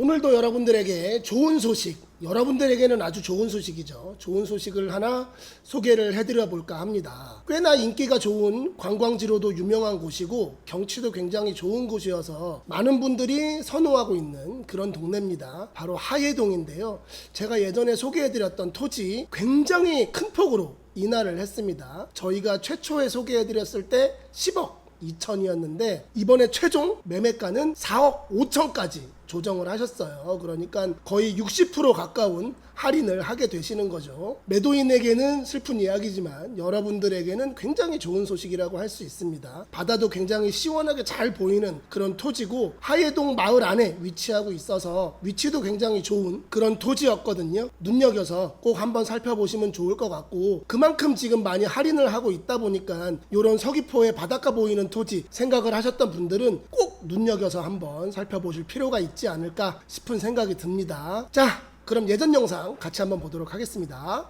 오늘도 여러분들에게 좋은 소식, 여러분들에게는 아주 좋은 소식이죠. 좋은 소식을 하나 소개를 해드려 볼까 합니다. 꽤나 인기가 좋은 관광지로도 유명한 곳이고 경치도 굉장히 좋은 곳이어서 많은 분들이 선호하고 있는 그런 동네입니다. 바로 하예동인데요. 제가 예전에 소개해드렸던 토지 굉장히 큰 폭으로 인하를 했습니다. 저희가 최초에 소개해드렸을 때 10억 2천이었는데 이번에 최종 매매가는 4억 5천까지 조정을 하셨어요. 그러니까 거의 60% 가까운 할인을 하게 되시는 거죠. 매도인에게는 슬픈 이야기지만 여러분들에게는 굉장히 좋은 소식이라고 할 수 있습니다. 바다도 굉장히 시원하게 잘 보이는 그런 토지고 하예동 마을 안에 위치하고 있어서 위치도 굉장히 좋은 그런 토지였거든요. 눈여겨서 꼭 한번 살펴보시면 좋을 것 같고 그만큼 지금 많이 할인을 하고 있다 보니까 이런 서귀포의 바닷가 보이는 토지 생각을 하셨던 분들은 꼭 눈여겨서 한번 살펴보실 필요가 있지 않을까 싶은 생각이 듭니다. 자, 그럼 예전 영상 같이 한번 보도록 하겠습니다.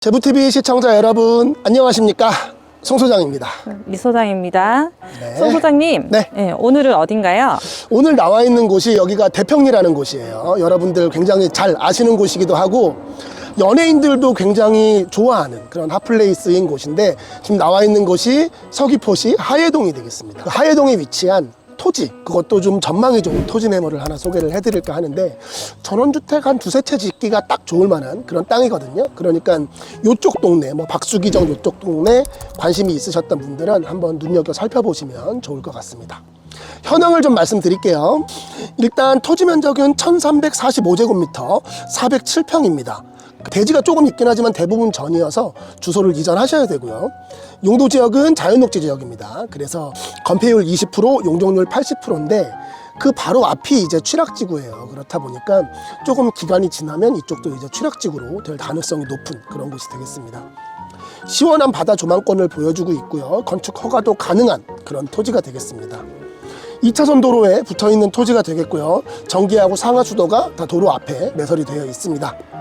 제부TV 시청자 여러분 안녕하십니까 송 소장입니다. 리 소장입니다. 네. 송 소장님, 네. 예, 오늘은 어딘가요? 오늘 나와 있는 곳이 여기가 대평리라는 곳이에요. 여러분들 굉장히 잘 아시는 곳이기도 하고 연예인들도 굉장히 좋아하는 그런 핫플레이스인 곳인데 지금 나와 있는 곳이 서귀포시 하예동이 되겠습니다. 그 하예동에 위치한 토지 그것도 좀 전망이 좋은 토지 매물을 하나 소개를 해드릴까 하는데 전원주택 한 두세 채 짓기가 딱 좋을 만한 그런 땅이거든요. 그러니까 요쪽 동네 뭐 박수기정 요쪽 동네 관심이 있으셨던 분들은 한번 눈여겨 살펴보시면 좋을 것 같습니다. 현황을 좀 말씀드릴게요. 일단 토지 면적은 1345제곱미터 407평입니다. 대지가 조금 있긴 하지만 대부분 전이어서 주소를 이전하셔야 되고요. 용도 지역은 자연녹지 지역입니다. 그래서 건폐율 20%, 용적률 80%인데 그 바로 앞이 이제 취락지구예요. 그렇다 보니까 조금 기간이 지나면 이쪽도 이제 취락지구로 될 가능성이 높은 그런 곳이 되겠습니다. 시원한 바다 조망권을 보여주고 있고요. 건축 허가도 가능한 그런 토지가 되겠습니다. 2차선 도로에 붙어 있는 토지가 되겠고요. 전기하고 상하수도가 다 도로 앞에 매설이 되어 있습니다.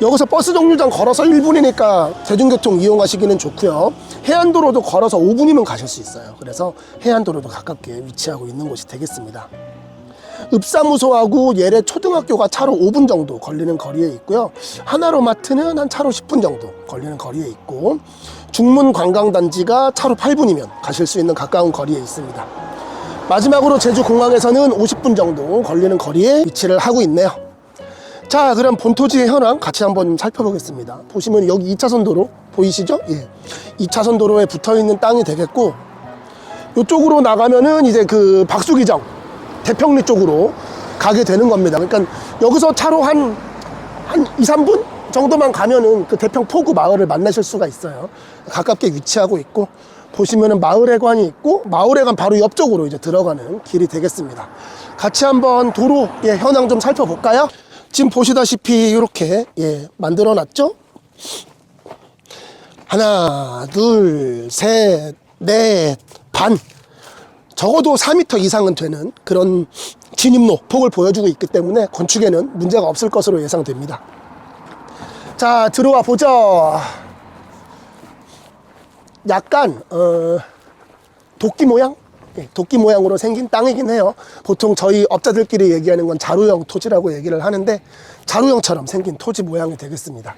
여기서 버스 정류장 걸어서 1분이니까 대중교통 이용하시기는 좋고요. 해안도로도 걸어서 5분이면 가실 수 있어요. 그래서 해안도로도 가깝게 위치하고 있는 곳이 되겠습니다. 읍사무소하고 예래 초등학교가 차로 5분 정도 걸리는 거리에 있고요. 하나로마트는 한 차로 10분 정도 걸리는 거리에 있고 중문 관광단지가 차로 8분이면 가실 수 있는 가까운 거리에 있습니다. 마지막으로 제주 공항에서는 50분 정도 걸리는 거리에 위치를 하고 있네요. 자, 그럼 본토지의 현황 같이 한번 살펴보겠습니다. 보시면 여기 2차선 도로 보이시죠? 예. 2차선 도로에 붙어 있는 땅이 되겠고 이쪽으로 나가면은 이제 그 박수기정 대평리 쪽으로 가게 되는 겁니다. 그러니까 여기서 차로 한, 한 2, 3분 정도만 가면은 그 대평 포구 마을을 만나실 수가 있어요. 가깝게 위치하고 있고 보시면은 마을회관이 있고 마을회관 바로 옆쪽으로 이제 들어가는 길이 되겠습니다. 같이 한번 도로의 현황 좀 살펴볼까요? 지금 보시다시피 이렇게 예, 만들어 놨죠? 하나, 둘, 셋, 넷, 반. 적어도 4m 이상은 되는 그런 진입로 폭을 보여주고 있기 때문에 건축에는 문제가 없을 것으로 예상됩니다. 자, 들어와 보죠. 약간, 어, 도끼 모양? 예, 도끼 모양으로 생긴 땅이긴 해요. 보통 저희 업자들끼리 얘기하는 건 자루형 토지라고 얘기를 하는데, 자루형처럼 생긴 토지 모양이 되겠습니다.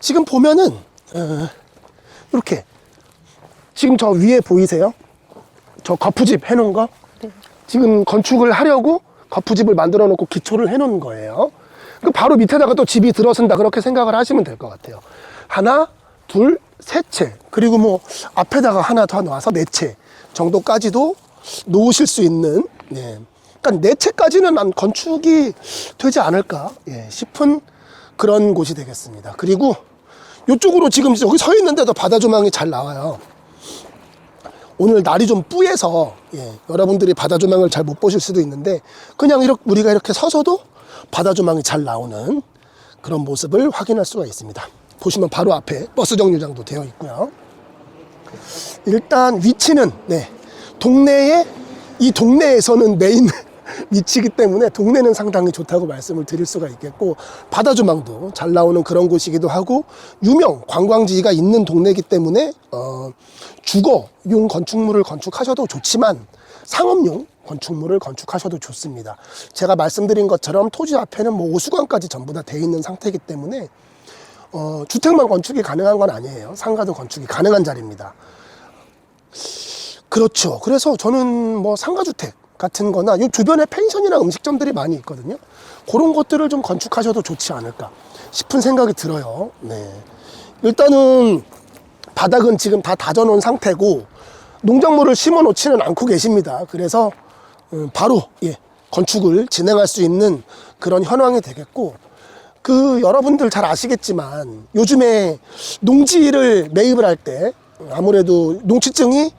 지금 보면은, 어, 이렇게, 지금 저 위에 보이세요? 저 거푸집 해놓은 거 지금 건축을 하려고 거푸집을 만들어 놓고 기초를 해놓은 거예요. 그 바로 밑에다가 또 집이 들어선다 그렇게 생각을 하시면 될 것 같아요. 하나, 둘, 셋 채. 그리고 뭐 앞에다가 하나 더 놔서 네 채 정도까지도 놓으실 수 있는. 예. 그러니까 네 채까지는 난 건축이 되지 않을까 예, 싶은 그런 곳이 되겠습니다. 그리고 이쪽으로 지금 여기 서 있는데도 바다 조망이 잘 나와요. 오늘 날이 좀 뿌해서 예, 여러분들이 바다 조망을 잘 못 보실 수도 있는데 그냥 이렇게 우리가 이렇게 서서도 바다 조망이 잘 나오는 그런 모습을 확인할 수가 있습니다. 보시면 바로 앞에 버스 정류장도 되어 있고요. 일단 위치는 네, 동네에 이 동네에서는 메인 위치이기 때문에 동네는 상당히 좋다고 말씀을 드릴 수가 있겠고 바다 조망도 잘 나오는 그런 곳이기도 하고 유명 관광지가 있는 동네이기 때문에 어, 주거용 건축물을 건축하셔도 좋지만 상업용 건축물을 건축하셔도 좋습니다. 제가 말씀드린 것처럼 토지 앞에는 뭐 오수관까지 전부 다 돼 있는 상태이기 때문에 어, 주택만 건축이 가능한 건 아니에요. 상가도 건축이 가능한 자리입니다. 그렇죠. 그래서 저는 뭐 상가주택 같은 거나 이 주변에 펜션이나 음식점들이 많이 있거든요. 그런 것들을 좀 건축하셔도 좋지 않을까 싶은 생각이 들어요. 네. 일단은 바닥은 지금 다 다져놓은 상태고 농작물을 심어 놓지는 않고 계십니다. 그래서 음, 바로 예, 건축을 진행할 수 있는 그런 현황이 되겠고 그 여러분들 잘 아시겠지만 요즘에 농지를 매입을 할 때 아무래도 농취증이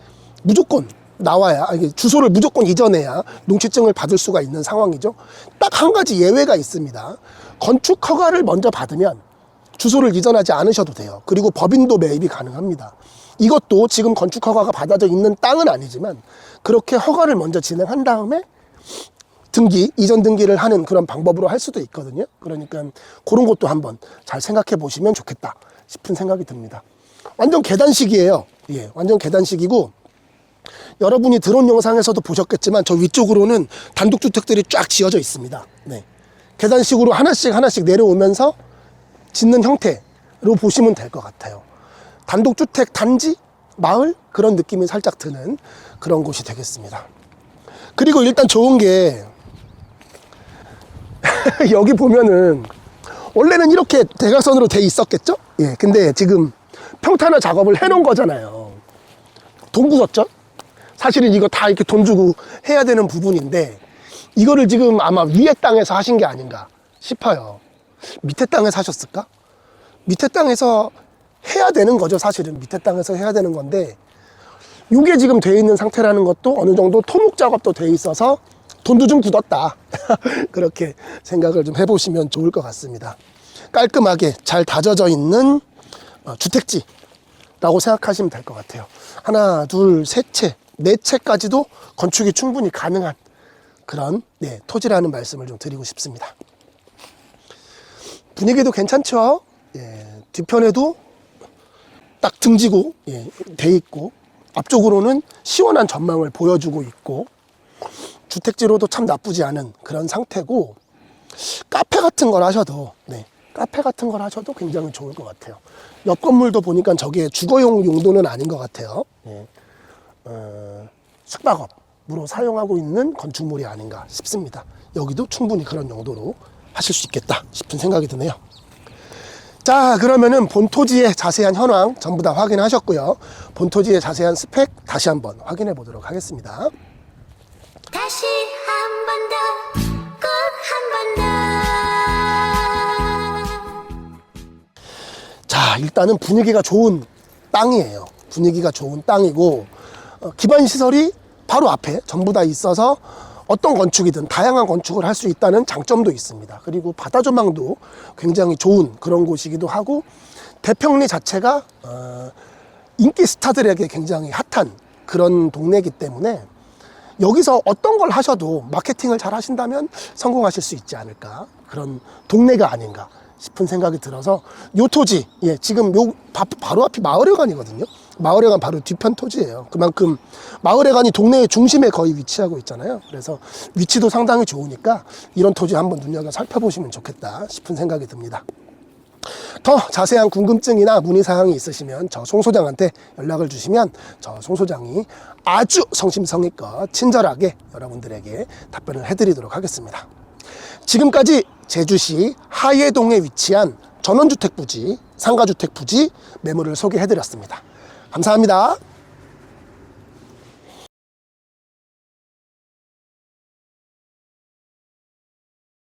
무조건 나와야 아니, 주소를 무조건 이전해야 농취증을 받을 수가 있는 상황이죠. 딱 한 가지 예외가 있습니다. 건축 허가를 먼저 받으면 주소를 이전하지 않으셔도 돼요. 그리고 법인도 매입이 가능합니다. 이것도 지금 건축 허가가 받아져 있는 땅은 아니지만 그렇게 허가를 먼저 진행한 다음에 등기, 이전 등기를 하는 그런 방법으로 할 수도 있거든요. 그러니까 그런 것도 한번 잘 생각해 보시면 좋겠다 싶은 생각이 듭니다. 완전 계단식이에요. 예, 완전 계단식이고 여러분이 드론 영상에서도 보셨겠지만 저 위쪽으로는 단독주택들이 쫙 지어져 있습니다. 네. 계단식으로 하나씩 하나씩 내려오면서 짓는 형태로 보시면 될 것 같아요. 단독주택 단지, 마을 그런 느낌이 살짝 드는 그런 곳이 되겠습니다. 그리고 일단 좋은 게 여기 보면은 원래는 이렇게 대각선으로 돼 있었겠죠? 예, 근데 지금 평탄화 작업을 해놓은 거잖아요. 돈 부었죠? 사실은 이거 다 이렇게 돈 주고 해야 되는 부분인데 이거를 지금 아마 위에 땅에서 하신 게 아닌가 싶어요. 밑에 땅에서 하셨을까? 밑에 땅에서 해야 되는 거죠, 사실은. 밑에 땅에서 해야 되는 건데 이게 지금 돼 있는 상태라는 것도 어느 정도 토목 작업도 돼 있어서 돈도 좀 굳었다. 그렇게 생각을 좀 해보시면 좋을 것 같습니다. 깔끔하게 잘 다져져 있는 어, 주택지라고 생각하시면 될 것 같아요. 하나, 둘, 셋 채, 네 채까지도 건축이 충분히 가능한 그런 네, 토지라는 말씀을 좀 드리고 싶습니다. 분위기도 괜찮죠? 예, 뒤편에도 딱 등지고 예, 돼 있고 앞쪽으로는 시원한 전망을 보여주고 있고 주택지로도 참 나쁘지 않은 그런 상태고 카페 같은 걸 하셔도 네, 카페 같은 걸 하셔도 굉장히 좋을 것 같아요. 옆 건물도 보니까 저게 주거용 용도는 아닌 것 같아요. 예, 어, 숙박업으로 사용하고 있는 건축물이 아닌가 싶습니다. 여기도 충분히 그런 용도로 하실 수 있겠다 싶은 생각이 드네요. 자 그러면은 본토지의 자세한 현황 전부 다 확인하셨고요 본토지의 자세한 스펙 다시 한번 확인해 보도록 하겠습니다 다시 한 번 더, 꼭 한 번 더. 자 일단은 분위기가 좋은 땅이에요 분위기가 좋은 땅이고 어, 기반 시설이 바로 앞에 전부 다 있어서 어떤 건축이든 다양한 건축을 할 수 있다는 장점도 있습니다 그리고 바다 조망도 굉장히 좋은 그런 곳이기도 하고 대평리 자체가 어, 인기 스타들에게 굉장히 핫한 그런 동네이기 때문에 여기서 어떤 걸 하셔도 마케팅을 잘 하신다면 성공하실 수 있지 않을까? 그런 동네가 아닌가 싶은 생각이 들어서 요 토지 예 지금 요 바, 바로 앞이 마을회관이거든요. 마을회관 바로 뒤편 토지예요. 그만큼 마을회관이 동네의 중심에 거의 위치하고 있잖아요. 그래서 위치도 상당히 좋으니까 이런 토지 한번 눈여겨 살펴보시면 좋겠다 싶은 생각이 듭니다 더 자세한 궁금증이나 문의사항이 있으시면 저 송 소장한테 연락을 주시면 저 송 소장이 아주 성심성의껏 친절하게 여러분들에게 답변을 해드리도록 하겠습니다. 지금까지 제주시 하예동에 위치한 전원주택 부지, 상가주택 부지 매물을 소개해드렸습니다. 감사합니다.